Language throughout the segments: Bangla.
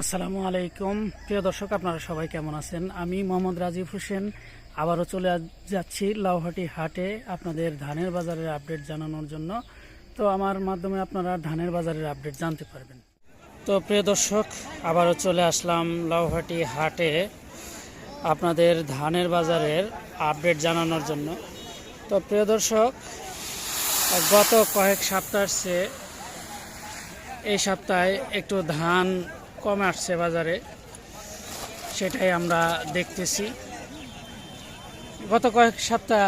আসসালামু আলাইকুম। প্রিয় দর্শক, আপনারা সবাই কেমন আছেন? আমি মোহাম্মদ রাজিব হোসেন। আবারও চলে যাচ্ছি লাউহাটি হাটে আপনাদের ধানের বাজারের আপডেট জানানোর জন্য। তো আমার মাধ্যমে আপনারা ধানের বাজারের আপডেট জানতে পারবেন। তো প্রিয় দর্শক, আবারও চলে আসলাম লাউহাটি হাটে আপনাদের ধানের বাজারের আপডেট জানানোর জন্য। তো প্রিয় দর্শক, গত কয়েক সপ্তাহের চেয়ে এই সপ্তাহে একটু ধান কম আসছে বাজারে, সেটাই আমরা দেখতেছি। গত কয়েক সপ্তাহ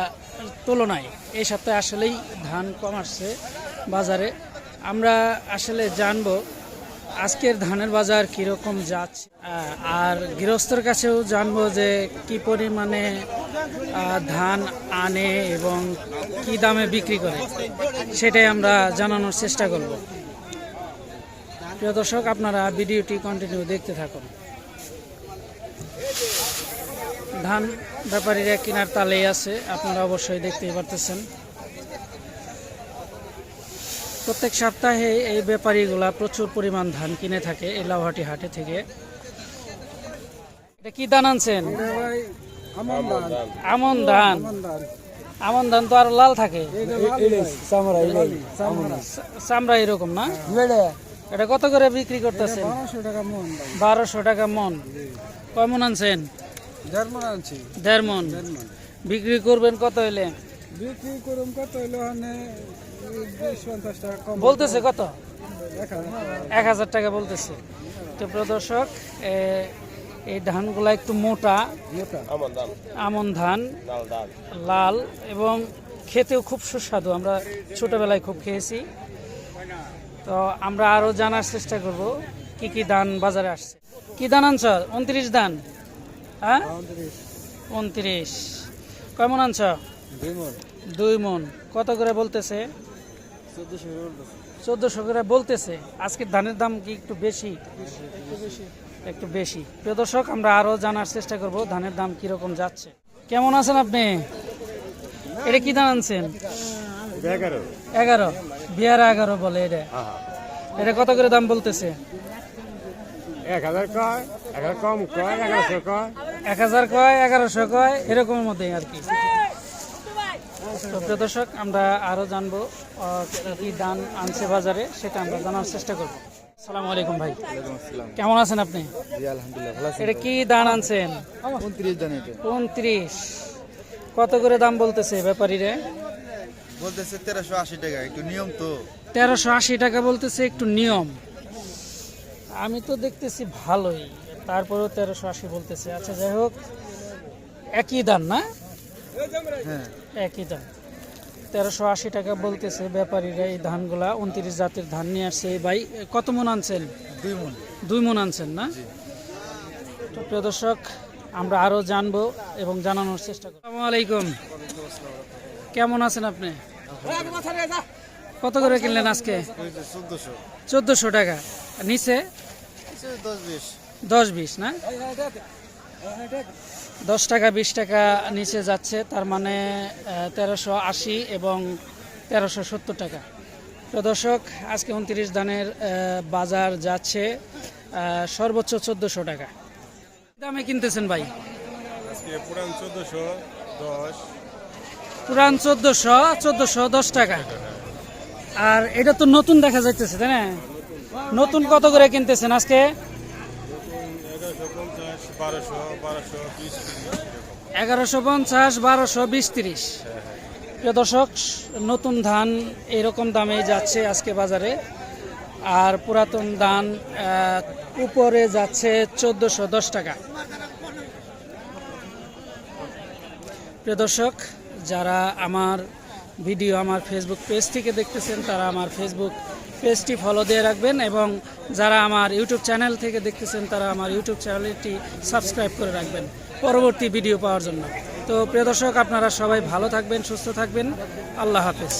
তুলনায়, এই সপ্তাহে আসলেই ধান কম আসছে বাজারে। আমরা আসলে জানব আজকের ধানের বাজার কীরকম যাচ্ছে আর গৃহস্থর কাছেও জানব যে কি পরিমাণে ধান আনে এবং কি দামে বিক্রি করে, সেটাই আমরা জানানোর চেষ্টা করব। প্রিয় দর্শক আপনারা ভিডিওটি কন্টিনিউ দেখতে থাকুন। ধান ব্যাপারীরা কেনার তালেই আছে আপনারা অবশ্যই দেখতেই পারতেছেন। প্রত্যেক সপ্তাহে এই ব্যাপারীগুলা প্রচুর পরিমাণ ধান কিনে থাকে এই লাউহাটি হাটে থেকে। এটা কি ধান আনছেন? আমন ধান। আমন ধান। তো আরও লাল থাকে। চামড়া এরকম না? এটা কত করে বিক্রি করতেছেন? বারোশো টাকা মন মন। কয় মন আনছেন? দেড় মন। বিক্রি করবেন কত হইলে? বিক্রি করুম কত হইল বলতেছে কত? এক হাজার টাকা। বলতেছে। তো প্রদর্শক এই ধানগুলা একটু মোটা। মোটা। আমন ধান। লাল এবং খেতেও খুব সুস্বাদু। আমরা ছোটবেলায় খুব খেয়েছি। তো আমরা আরও জানার চেষ্টা করব কি কি ধান বাজারে আসছে। কি ধান আনছ? উনত্রিশ ধান। হ্যাঁ? উনত্রিশ। কেমন আনছ? দুই মন। কত করে বলতেছে? চোদ্দশো করে বলতেছে। আজকের ধানের দাম কি একটু বেশি? একটু বেশি। প্রিয় দর্শক আমরা আরও জানার চেষ্টা করব ধানের দাম কীরকম যাচ্ছে। কেমন আছেন আপনি? এটা কি ধান আনছেন? এগারো। এগারো। বিয়ার এগারো বলে এটা। এটা কত করে দাম বলতেছে? এক হাজার কয় এক হাজার কম কয় এগারোশো কয়। এক হাজার কয় এগারোশো কয় এরকমের মধ্যে আর কি। প্রিয় দর্শক আমরা আরও জানব আহ, কি ধান আনছে বাজারে সেটা আমরা জানার চেষ্টা করব। আসসালামু আলাইকুম ভাই। কেমন আছেন আপনি? জি আলহামদুলিল্লাহ ভালো এটা কি ধান আনছেন? উনত্রিশ জন উনত্রিশ। কত করে দাম বলতেছে ব্যাপারীরে? বলতেছে তেরোশো আশি টাকা একটু নিয়ম তো। তেরোশো আশি টাকা বলতেছে একটু নিয়ম। আমি তো দেখতেছি ভালোই তারপরেও তেরোশো আশি বলতেছে। আচ্ছা যাই হোক একই দাম না? হ্যাঁ। একই দাম। তেরোশো আশি টাকা বলতেছে ব্যাপারীরা এই ধানগুলা উনত্রিশ জাতের ধান নিয়ে আসছে। ভাই কত মন আনছেন? দুই মন। দুই মন আনছেন না? তো প্রিয় দর্শক আমরা আরও জানব এবং জানানোর চেষ্টা করব। আসসালামু আলাইকুম। কেমন আছেন আপনি? কত করে কিনলেন আজকে? চোদ্দশো টাকা। নিচে? দশ বিশ না? দশ টাকা বিশ টাকা নিচে যাচ্ছে তার মানে তেরোশো আশি এবং তেরোশো সত্তর টাকা। তো দর্শক আজকে উনত্রিশ আহ, বাজার যাচ্ছে সর্বোচ্চ চোদ্দোশো টাকা। দামে কিনতেছেন ভাই? চোদ্দশো দশ। পুরান চোদ্দোশো চোদ্দোশো দশ টাকা। আর এটা তো নতুন দেখা যাইতেছে, তাই না? নতুন কত করে কিনতেছেন আজকে? এগারোশো পঞ্চাশ, বারোশো বিশ, তিরিশ। প্রিয় দর্শক, নতুন ধান এরকম দামে যাচ্ছে আজকে বাজারে। আর পুরাতন ধান উপরে যাচ্ছে চোদ্দোশো দশ টাকা। প্রিয় দর্শক যারা আমার ভিডিও আমার ফেসবুক পেজ থেকে দেখতেছেন, তারা আমার ফেসবুক পেজটি ফলো দিয়ে রাখবেন এবং যারা আমার ইউটিউব চ্যানেল থেকে দেখতেছেন, তারা আমার ইউটিউব চ্যানেলটি সাবস্ক্রাইব করে রাখবেন পরবর্তী ভিডিও পাওয়ার জন্য। তো প্রিয় দর্শক, আপনারা সবাই ভালো থাকবেন, সুস্থ থাকবেন। আল্লাহ হাফেজ।